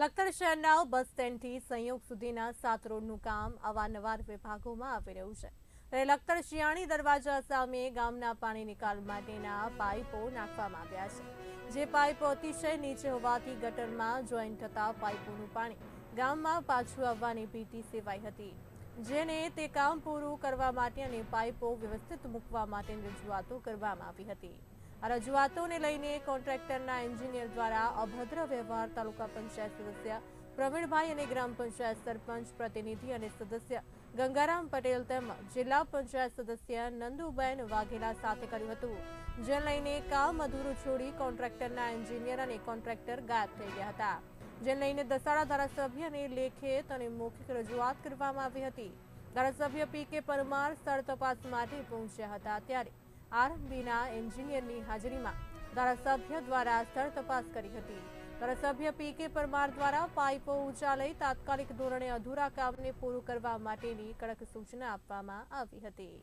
લખતર શહેરના બસ સ્ટેન્ડથી સંયોગ સુધીના સાત રોડનું કામ અવારનવાર વિભાગોમાં આવી રહ્યું છે. ત્યારે લખતર શિયાણી દરવાજા સામે ગામના પાણી નિકાલ માટેના પાઇપો નાખવામાં આવ્યા છે. જે પાઇપો અતિશય નીચે હોવાથી ગટરમાં જોઈન થતા પાઇપોનું પાણી ગામમાં પાછું આવવાની ભીતિ સેવાઈ હતી. જેને તે કામ પૂરું કરવા માટે અને પાઇપો વ્યવસ્થિત મૂકવા માટેની રજૂઆતો કરવામાં આવી હતી. આ રજૂઆતોને લઈને કોન્ટ્રાક્ટરના એન્જિનિયર દ્વારા અભદ્ર વ્યવહાર તાલુકા પંચાયત સદસ્ય પ્રવીણભાઈ અને ગ્રામ પંચાયત સરપંચ, પ્રતિનિધિ અને સદસ્ય ગંગારામ પટેલ તેમજ જિલ્લા પંચાયત સદસ્ય નંદુબેન વાઘેલા સાથે કર્યું હતું. જે લઈને કામ અધૂરું છોડી કોન્ટ્રાક્ટરના એન્જિનિયર અને કોન્ટ્રાક્ટર ગાયબ થઈ ગયા હતા. જે લઈને દસાડા ધારાસભ્યને લેખિત અને મૌખિક રજૂઆત કરવામાં આવી હતી. ધારાસભ્ય પી કે પરમાર સ્થળ તપાસ માટે પહોંચ્યા હતા ત્યારે આરએમબીના એન્જિનિયરની હાજરીમાં ધારાસભ્ય દ્વારા સ્થળ તપાસ કરી હતી. ધારાસભ્ય પી કે પરમાર દ્વારા પાઇપો ઊંચા લઈ તાત્કાલિક ધોરણે અધૂરા કામને પૂરું કરવા માટેની કડક સૂચના આપવામાં આવી હતી.